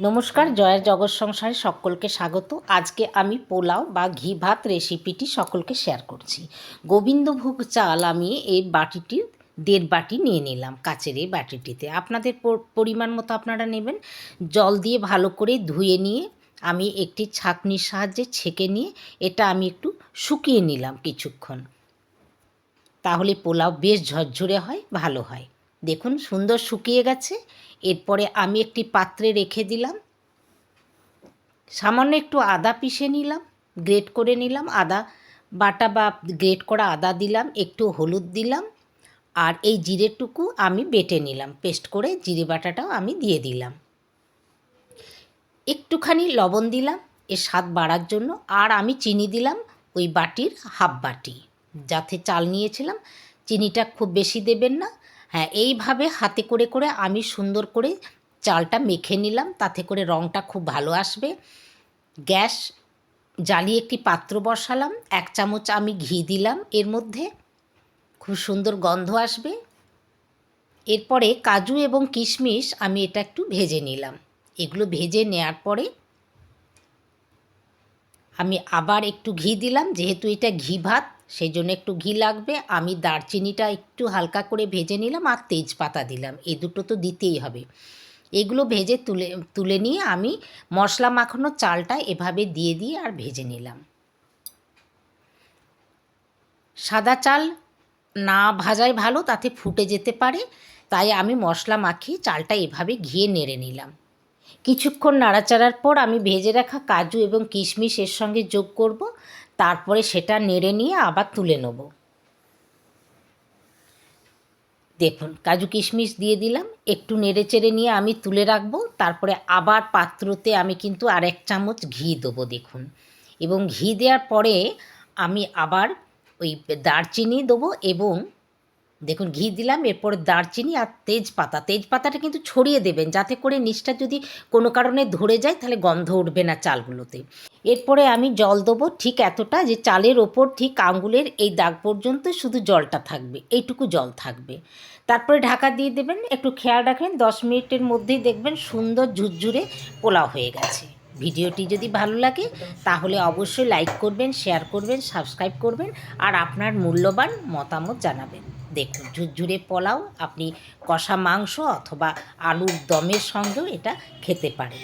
নমস্কার, জয়ের জগৎ সংসারে সকলকে স্বাগত। আজকে আমি পোলাও বা ঘি ভাত রেসিপিটি সকলকে শেয়ার করছি। গোবিন্দভোগ চাল আমি এই বাটিটি, দেড় বাটি নিয়ে নিলাম কাচের এই বাটিটিতে। আপনাদের পরিমাণ মতো আপনারা নেবেন। জল দিয়ে ভালো করে ধুয়ে নিয়ে আমি একটি ছাঁকনির সাহায্যে ছেঁকে নিয়ে এটা আমি একটু শুকিয়ে নিলাম কিছুক্ষণ। তাহলে পোলাও বেশ ঝরঝরে হয়, ভালো হয়। দেখুন, সুন্দর শুকিয়ে গেছে। এরপরে আমি একটি পাত্রে রেখে দিলাম। সামান্য একটু আদা পিষে নিলাম, গ্রেট করে নিলাম, আদা বাটা বা গ্রেট করা আদা দিলাম, একটু হলুদ দিলাম, আর এই জিরেটুকু আমি বেটে নিলাম, পেস্ট করে জিরে বাটাটাও আমি দিয়ে দিলাম। একটুখানি লবণ দিলাম, এর স্বাদ বাড়ার জন্য, আর আমি চিনি দিলাম ওই বাটির হাফ বাটি, যাতে চাল নিয়েছিলাম, চিনিটা খুব বেশি দেবেন না হ্যাঁ এইভাবে হাতে করে করে আমি সুন্দর করে চালটা মেখে নিলাম। তাতে করে রঙটা খুব ভালো আসবে। গ্যাস জ্বালিয়ে একটি পাত্র বসালাম। এক চামচ আমি ঘি দিলাম। এর মধ্যে খুব সুন্দর গন্ধ আসবে। এরপরে কাজু এবং কিশমিশ আমি এটা একটু ভেজে নিলাম। এগুলো ভেজে নেওয়ার পরে আমি আবার একটু ঘি দিলাম, যেহেতু এটা ঘি ভাত সেই জন্য একটু ঘি লাগবে। আমি দারচিনিটা একটু হালকা করে ভেজে নিলাম আর তেজপাতা দিলাম। এই দুটো তো দিতেই হবে। এগুলো ভেজে তুলে তুলে নিয়ে আমি মশলা মাখানো চালটা এভাবে দিয়ে দিয়ে আর ভেজে নিলাম। সাদা চাল না ভাজাই ভালো, তাতে ফুটে যেতে পারে। তাই আমি মশলা মাখিয়ে চালটা এভাবে ঘিয়ে নেড়ে নিলাম। কিছুক্ষণ নাড়াচাড়ার পর আমি ভেজে রাখা কাজু এবং কিশমিশ এর সঙ্গে যোগ করব, তারপরে সেটা নেড়ে নিয়ে আবার তুলে নেব। দেখুন, কাজু কিশমিশ দিয়ে দিলাম, একটু নেড়ে চেড়ে নিয়ে আমি তুলে রাখব, তারপরে আবার পাত্রতে আমি কিন্তু আর এক চামচ ঘি দেবো, দেখুন। এবং ঘি দেওয়ার পরে আমি আবার ওই দারচিনি দেবো এবং দেখুন, ঘি দিলাম, এরপর দারচিনি আর তেজপাতা। তেজপাতাটা কিন্তু ছড়িয়ে দেবেন, যাতে করে নিচটা যদি কোনো কারণে ধরে যায়, তাহলে গন্ধ উঠবে না চালগুলোতে। এরপরে আমি জল দেবো ঠিক এতটা যে চালের ওপর ঠিক আঙ্গুলের এই দাগ পর্যন্ত শুধু জলটা থাকবে, এইটুকু জল থাকবে। তারপরে ঢাকা দিয়ে দেবেন, একটু খেয়াল রাখবেন, দশ মিনিটের মধ্যেই দেখবেন সুন্দর ঝুরঝুরে পোলাও হয়ে গেছে। ভিডিওটি যদি ভালো লাগে, তাহলে অবশ্যই লাইক করবেন, শেয়ার করবেন, সাবস্ক্রাইব করবেন, আর আপনার মূল্যবান মতামত জানাবেন। দেখুন ঝুরঝুরে পোলাও আপনি কষা মাংস অথবা আলুর দমের সঙ্গেও এটা খেতে পারেন।